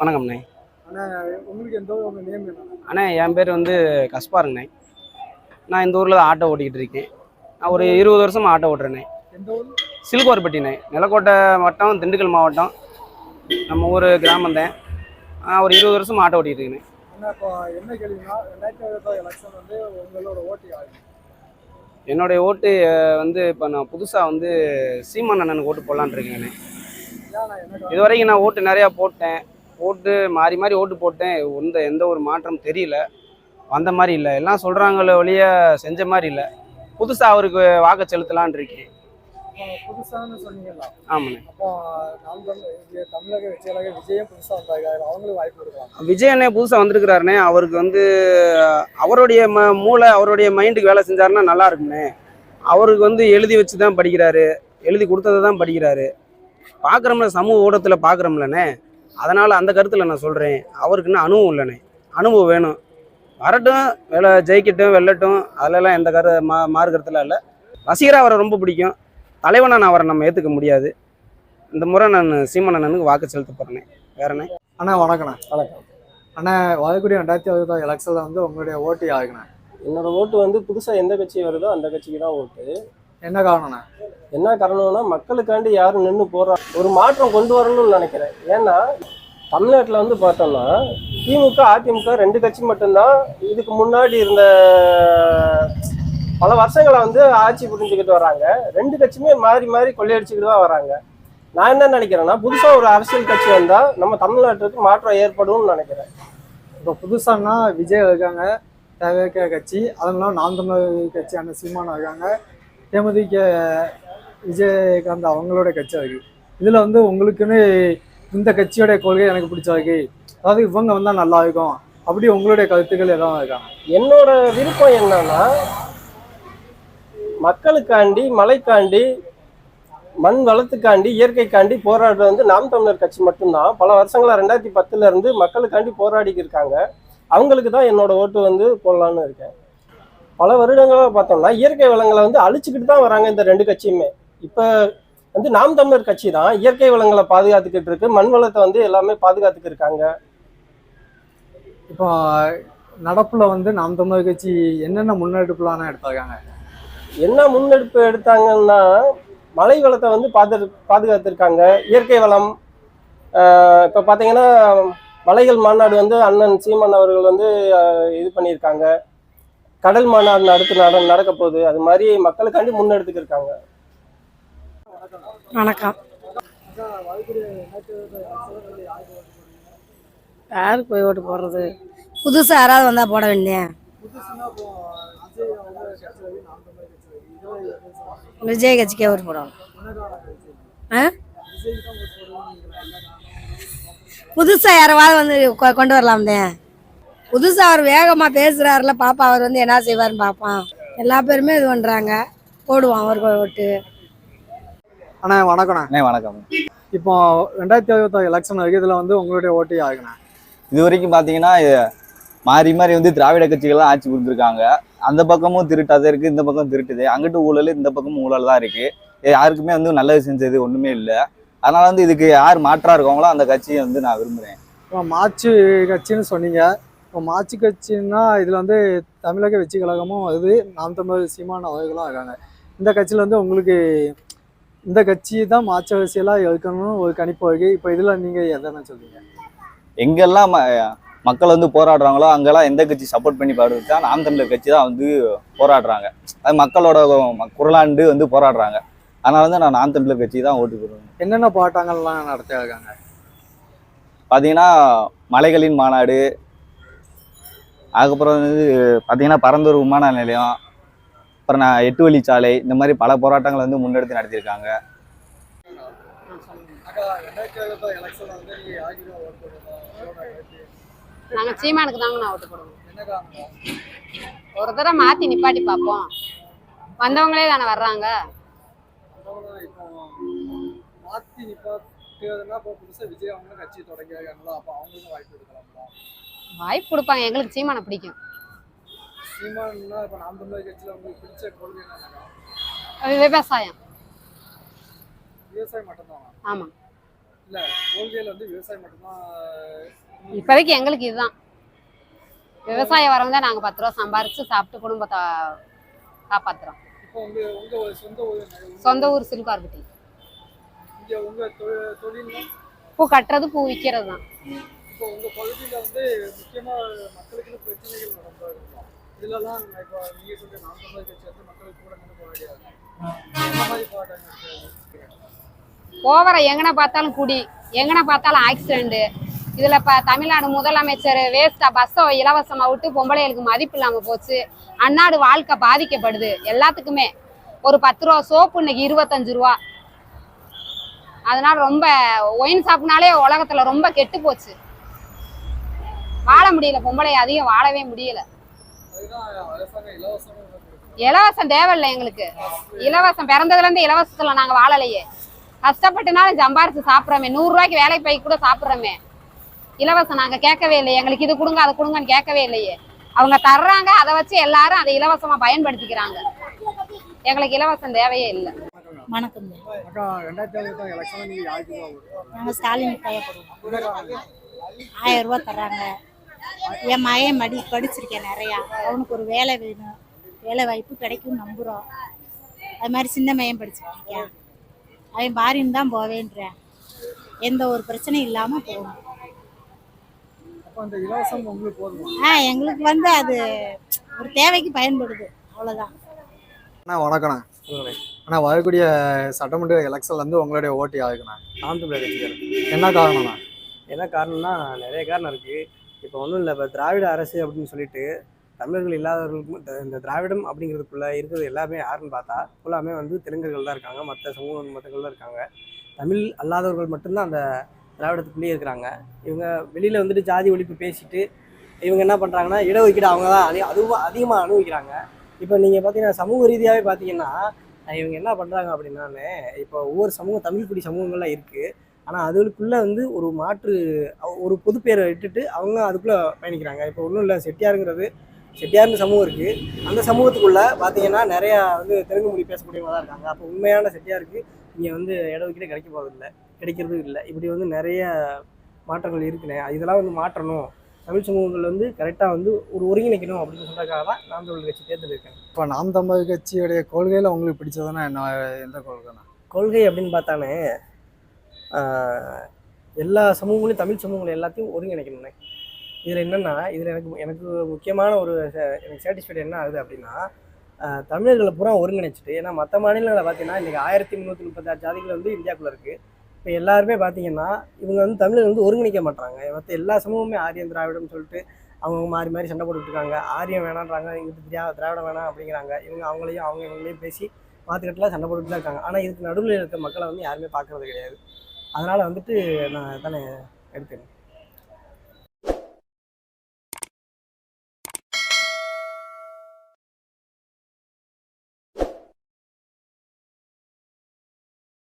வணக்கம்ண்ணே அண்ணா. என் பேர் வந்து கஸ்பாருங்கண்ணே. நான் இந்த ஊரில் ஆட்டோ ஓட்டிக்கிட்டு இருக்கேன். நான் ஒரு இருபது வருஷமா ஆட்டோ ஓட்டுறேண்ணே. சில்கோர்பட்டிண்ணே. நிலக்கோட்டை மாவட்டம் திண்டுக்கல் மாவட்டம். நம்ம ஊர் கிராமம் தான். நான் ஒரு இருபது வருஷமா ஆட்டோ ஓட்டிகிட்டு யாரு? என்னுடைய ஓட்டு வந்து இப்போ நான் புதுசாக வந்து சீமான் அண்ணனுக்கு ஓட்டு போடலான்னு இருக்கேங்கண்ணே. இது வரைக்கும் நான் ஓட்டு நிறையா போட்டேன். ஓட்டு மாறி மாறி ஓட்டு போட்டேன். எந்த எந்த ஒரு மாற்றம் தெரியல. வந்த மாதிரி இல்லை. எல்லாம் சொல்கிறாங்களே ஒழிய செஞ்ச மாதிரி இல்லை. புதுசாக அவருக்கு வாக்கு செலுத்தலான் இருக்கேன். புதுசான்னு சொன்னீங்கல்ல. ஆமாண்ணே அப்போ தமிழக வெற்றியாளக விஜயம் புதுசாக வந்தாங்க வாய்ப்பு கொடுக்கலாம்? விஜய் அண்ணே புதுசாக வந்திருக்கிறாருண்ணே. அவருக்கு வந்து அவருடைய ம மூளை அவருடைய மைண்டுக்கு வேலை செஞ்சாருன்னா நல்லா இருக்குண்ணே அவருக்கு வந்து எழுதி வச்சு தான் படிக்கிறாரு. எழுதி கொடுத்ததை தான் படிக்கிறாரு. பார்க்குறோம்ல சமூக ஊடகத்தில் பார்க்குறோம்லண்ணே அதனால் அந்த கருத்தில் நான் சொல்கிறேன் அவருக்கு இன்னும் அனுபவம் இல்லைண்ணே. அனுபவம் வேணும். வரட்டும் வேலை ஜெயிக்கட்டும் வெல்லட்டும் அதிலெல்லாம் எந்த கரு மா மாறு கருத்தில் இல்லை. ரசிகராக அவரை ரொம்ப பிடிக்கும். தலைவனாக நான் அவரை நம்ம ஏற்றுக்க முடியாது. இந்த முறை நான் சீமன் அண்ணனுக்கு வாக்கு செலுத்த போகிறேனே வேறண்ணே அண்ணா வணக்கண்ணா வணக்கம் அண்ணா வரக்கூடிய ரெண்டாயிரத்தி இருபத்தி எலெக்ஷனில் வந்து உங்களுடைய ஓட்டு யாருக்குண்ணா? என்னோட ஓட்டு வந்து புதுசா எந்த கட்சி வருதோ அந்த கட்சிக்கு தான் ஓட்டு. என்ன காரணம்ண்ணா? என்ன காரணம்னா மக்களுக்காண்டி யாரும் நின்று போறா ஒரு மாற்றம் கொண்டு வரணும்னு நினைக்கிறேன். ஏன்னா தமிழ்நாட்டில் வந்து பார்த்தோம்னா திமுக அதிமுக ரெண்டு கட்சி மட்டும்தான் இதுக்கு முன்னாடி இருந்த பல வருஷங்களை வந்து ஆட்சி புரிஞ்சுக்கிட்டு வராங்க. ரெண்டு கட்சியுமே மாறி மாறி கொள்ளையடிச்சுக்கிட்டு தான் வராங்க. நான் என்ன நினைக்கிறேன்னா புதுசாக ஒரு அரசியல் கட்சி வந்தால் நம்ம தமிழ்நாட்டுக்கு மாற்றம் ஏற்படும்னு நினைக்கிறேன். இப்போ புதுசானா விஜய் இருக்காங்க தேவைக்க கட்சி அதெல்லாம் நாம் தமிழர் கட்சி அண்ணன் சீமானம் இருக்காங்க தேமுதிக விஜயகாந்த் அவங்களோட கட்சி இருக்குது இதில் வந்து உங்களுக்குன்னு இந்த கட்சியோட கொள்கை எனக்கு பிடிச்சிருக்கு அதாவது இவங்க வந்தால் நல்லா இருக்கும். அப்படி உங்களுடைய கருத்துக்கள் எதாவது இருக்காங்க என்னோட விருப்பம் என்னன்னா மக்களுக்காண்டி மலைக்காண்டி மண் வளத்துக்காண்டி இயற்கைக்காண்டி போராடுறது வந்து நாம் தமிழர் கட்சி மட்டும்தான். பல வருஷங்களா ரெண்டாயிரத்தி பத்துல இருந்து மக்களுக்காண்டி போராடிக்கு இருக்காங்க. அவங்களுக்கு தான் என்னோட ஓட்டு வந்து போடலான்னு இருக்கேன். பல வருடங்களாக பார்த்தோம்னா இயற்கை வளங்களை வந்து அழிச்சுக்கிட்டு தான் வராங்க இந்த ரெண்டு கட்சியுமே. இப்போ வந்து நாம் தமிழர் கட்சி தான் இயற்கை வளங்களை பாதுகாத்துக்கிட்டு இருக்கு மண் வளத்தை வந்து எல்லாமே பாதுகாத்துக்கிட்டு இருக்காங்க. இப்போ நடப்பில் வந்து நாம் தமிழர் கட்சி என்னென்ன முன்னெடுப்புலாம் எடுத்தாங்க என்ன முன்னெடுப்பு எடுத்தாங்கன்னா மலை வளத்தை வந்து பாது பாதுகாத்திருக்காங்க. இயற்கை வளம் இப்ப பாத்தீங்கன்னா மலைகள் மாநாடு வந்து அண்ணன் சீமன் அவர்கள் வந்து இது பண்ணியிருக்காங்க. கடல் மாநாடு அடுத்து நட நடக்க போகுது அது மாதிரி மக்களுக்காண்டி முன்னெடுத்துக்கு இருக்காங்க. வணக்கம். யாருக்கு போய் ஓட்டு போடுறது? புதுசாக யாராவது வந்தால் போட வேண்டிய விஜய் கட்சிக்கே ஓட்டு போடணும். ஆ? புதுசாக யாராவது வந்து கொ- கொண்டு வரலாம்தே. புதுசாக அவர் வேகமாக பேசுகிறாருல பாப்பா அவர் வந்து என்ன செய்வார்னு பார்ப்பான் எல்லா பேருமே இது பண்ணுறாங்க போடுவான் அவருக்கு ஓட்டு அண்ணா வணக்கண்ணா அண்ணே வணக்கம். இப்போ ரெண்டாயிரத்தி இருபத்தி எலெக்ஷன் வரைக்கும் இதில் வந்து உங்களுடைய ஓட்டு யாருக்குண்ணா? இது வரைக்கும் பார்த்தீங்கன்னா மாறி மாறி வந்து திராவிட கட்சிகள்லாம் ஆட்சி கொடுத்துருக்காங்க அந்த பக்கமும் திருட்டாதான் இருக்கு இந்த பக்கம் திருட்டுது. அங்கிட்டு ஊழல் இந்த பக்கமும் ஊழல் தான் இருக்கு. இது யாருக்குமே வந்து நல்லது செஞ்சது ஒண்ணுமே இல்லை. அதனால வந்து இதுக்கு யார் மாற்றா இருக்காங்களோ அந்த கட்சியை வந்து நான் விரும்புறேன். இப்போ மாற்று கட்சின்னு சொன்னீங்க. இப்போ மாற்று கட்சின்னா இதில் வந்து தமிழக வெற்றி கழகமும் வருது. நாம் தமிழர் சீமான அவர்களும் இருக்காங்க. இந்த கட்சியில் வந்து உங்களுக்கு இந்த கட்சி தான் மாற்று அரசியலாக இருக்கணும்னு ஒரு கணிப்பு இருக்கு. இப்போ இதில் நீங்கள் எதனா சொல்றீங்க? எங்கெல்லாம் மக்கள் வந்து போராடுறாங்களோ அங்கெல்லாம் எந்த கட்சி சப்போர்ட் பண்ணி பாடுறதுக்கா நாம் தமிழர் கட்சி தான் வந்து போராடுறாங்க. அது மக்களோட குரலாண்டு வந்து போராடுறாங்க. அதனால வந்து நான் நாம் தமிழர் கட்சி தான் ஓட்டு போடுவேன். என்னென்ன போராட்டங்கள்லாம் நடத்தி இருக்காங்க பார்த்தீங்கன்னா மலைகளின் மாநாடு அதுக்கப்புறம் வந்து பார்த்தீங்கன்னா பரந்தூர் விமான நிலையம் அப்புறம் நான் எட்டு வழிச்சாலை இந்த மாதிரி பல போராட்டங்களை வந்து முன்னெடுத்து நடத்தியிருக்காங்க. நீங்கள் சீமானுக்கு தாங்க நான் ஓட்டு போடுவோம். ஒரு தடவை மாற்றி நிப்பாட்டி பார்ப்போம். வந்தவங்களே தானே வர்றாங்க. மாற்றி நிப்பாட்டுறதுனா இப்போ புதுசாக விஜய் அவங்க கட்சி தொடங்கியிருக்காங்களா? அப்போ அவங்களுக்கும் வாய்ப்பு எடுக்கலாங்களா வாய்ப்பு கொடுப்பாங்க. எங்களுக்கு சீமானை பிடிக்கும். விவசாயம். மட்டும்தான்? இப்போதைக்கு எங்களுக்கு இதுதான். விவசாயம் வரவங்க தான் நாங்கள் பத்து ரூபா சம்பாரிச்சு சாப்பிட்டு குடும்பத்தை காப்பாத்துறோம். சொந்த ஊர் தொழில் பூ கட்டுறது பூ விற்கிறது தான் இப்போ உங்கள் பகுதியில் வந்து முக்கியமாக மக்களுக்கு பிரச்சனைகள் நடந்தா இருக்கும்? இதுலலாம் இப்போ நீங்கள் சொல்ற நாம் தமிழர் கட்சி வந்து மக்களுக்கு கூட நின்று போராடியாது அந்த மாதிரி போராட்டம் போகிற எங்கன பார்த்தாலும் குடி எங்கன பார்த்தாலும் ஆக்சிடென்ட்டு இதில் இப்போ தமிழ்நாடு முதலமைச்சர் வேஸ்ட்டாக பஸ்ஸை இலவசமாக விட்டு பொம்பளைகளுக்கு மதிப்பு இல்லாமல் போச்சு. அன்னாடு வாழ்க்கை பாதிக்கப்படுது. எல்லாத்துக்குமே. ஒரு பத்து ரூபா சோப்பு இன்னைக்கு இருபத்தஞ்சு ரூபா. அதனால் ரொம்ப ஒயின் ஷாப்னாலே உலகத்தில் ரொம்ப கெட்டு போச்சு. முடியல. பொம்பளை அதிகம் வாழவே முடியல. இலவசம் தேவையில்லை எங்களுக்கு. இலவசம் பிறந்ததுல இருந்து இலவசத்துல நாங்க வாழலையே. கஷ்டப்பட்டுனாலும் சம்பாரிச்சு சாப்பிட்றோமே. நூறு ரூபாய்க்கு வேலைக்கு போய் கூட சாப்பிட்றோமே. இலவசம் நாங்க கேட்கவே இல்லையே. எங்களுக்கு இது கொடுங்க அதை கொடுங்கன்னு கேட்கவே இல்லையே. அவங்க தர்றாங்க அதை வச்சு எல்லாரும் அதை இலவசமா பயன்படுத்திக்கிறாங்க. எங்களுக்கு இலவசம் தேவையே இல்லை. நீங்கள்? நாங்கள் ஸ்டாலின்? ஆயிரம் ரூபா தர்றாங்க. என் மகன் மடி படிச்சிருக்கேன் நிறையா. அவனுக்கு ஒரு வேலை வேணும். வேலை வாய்ப்பு கிடைக்கும் நம்புகிறோம் அது மாதிரி சின்ன மையம் படிச்சுட்டு இருக்கேன். அவன் பாரின்னு தான் போவேன்றேன். எந்த ஒரு பிரச்சனையும் இல்லாமல் போகணும். ஆ எங்களுக்கு வந்து அது ஒரு தேவைக்கு பயன்படுது. அவ்வளோதான் அண்ணா வணக்கண்ணா அண்ணா வரக்கூடிய சட்டமன்ற எலெக்ஷன்ல இருந்து உங்களுடைய ஓட்டு யாருக்குண்ணா கட்சிக்காரன் என்ன காரணம்ண்ணா? என்ன காரணம்னா நிறைய காரணம் இருக்குது இப்போ ஒன்றும் இல்லை இப்போ திராவிட அரசு அப்படின்னு சொல்லிட்டு தமிழர்கள் இல்லாதவர்களுக்கும் இந்த- இந்த திராவிடம் அப்படிங்கிறதுக்குள்ளே இருக்கிறது எல்லாமே யாருன்னு பார்த்தா ஃபுல்லாமே வந்து தெலுங்கர்கள் தான் இருக்காங்க மற்ற சமூக மதங்கள் தான் இருக்காங்க. தமிழ் அல்லாதவர்கள் மட்டும்தான் அந்த திராவிடத்துக்குள்ளேயே இருக்கிறாங்க. இவங்க வெளியில் வந்துட்டு ஜாதி ஒழிப்பு பேசிட்டு இவங்க என்ன பண்ணுறாங்கன்னா இடஒதுக்கீடு அவங்க தான் அதிக அதுவும் அதிகமாக அனுபவிக்கிறாங்க. இப்போ நீங்கள் பார்த்தீங்கன்னா சமூக ரீதியாகவே பார்த்தீங்கன்னா இவங்க என்ன பண்ணுறாங்க அப்படின்னாலே இப்போ ஒவ்வொரு சமூகம் தமிழ் குடி சமூகங்கள்லாம் இருக்குது ஆனால் அதுகளுக்குள்ளே வந்து ஒரு மாற்று ஒரு பொது பேரை அவங்க அதுக்குள்ளே பயணிக்கிறாங்க. இப்போ ஒன்றும் இல்லை செட்டியாருங்கிறது செட்டியார்னு சமூகம் இருக்குது அந்த சமூகத்துக்குள்ளே பார்த்தீங்கன்னா நிறையா வந்து தெலுங்கு மொழி பேசக்கூடியவங்க தான் இருக்காங்க. அப்போ உண்மையான செட்டியாருக்கு இங்கே வந்து இடஒதுக்கீடு கிடைக்க போகிறதில்ல கிடைக்கிறதும் இல்லை. இப்படி வந்து நிறைய மாற்றங்கள் இருக்குண்ணே இதெல்லாம் வந்து மாற்றணும். தமிழ் சமூகங்கள் வந்து கரெக்டாக வந்து ஒரு ஒருங்கிணைக்கணும் அப்படின்னு சொல்றதுக்காக தான் நாம் தமிழர் கட்சி தேர்ந்தெடுக்காங்க இப்போ நாம் தமிழர் கட்சியுடைய கொள்கையில் உங்களுக்கு பிடிச்சதுன்னா என்ன எந்த கொள்கைண்ணா? கொள்கை அப்படின்னு பார்த்தானே எல்லா சமூகங்களையும் தமிழ் சமூகங்கள் எல்லாத்தையும் ஒருங்கிணைக்கணும்னே. இதில் என்னென்னா இதில் எனக்கு எனக்கு முக்கியமான ஒரு ச- எனக்கு சாட்டிஸ்ஃபைட் என்ன ஆகுது அப்படின்னா தமிழர்களை பூரா ஒருங்கிணைச்சிட்டு ஏன்னா மற்ற மாநிலங்களில் பார்த்தீங்கன்னா இன்றைக்கி ஆயிரத்தி முந்நூற்றி முப்பத்தாறு ஜாதிகள் வந்து இந்தியாவுக்குள்ளே இருக்குது இப்போ எல்லாருமே பார்த்தீங்கன்னா இவங்க வந்து தமிழர் வந்து ஒருங்கிணைக்க மாட்டாங்க மற்ற எல்லா சமூகமே ஆரியம் திராவிடம்னு சொல்லிட்டு அவங்க மாறி மாறி சண்டை போட்டுட்ருக்காங்க ஆரியம் வேணான்றாங்க இங்கிட்டு திரா திராவிடம் வேணாம் அப்படிங்கிறாங்க. இவங்க அவங்களையும் அவங்க இவங்களையும் பேசி மாற்றுக்கட்டில் சண்டை போட்டுட்டு தான் இருக்காங்க. ஆனால் இதுக்கு நடுவில் இருக்க மக்களை வந்து யாருமே பார்க்கறது கிடையாது. அதனால் வந்துட்டு நான் தானே எடுத்தேன்.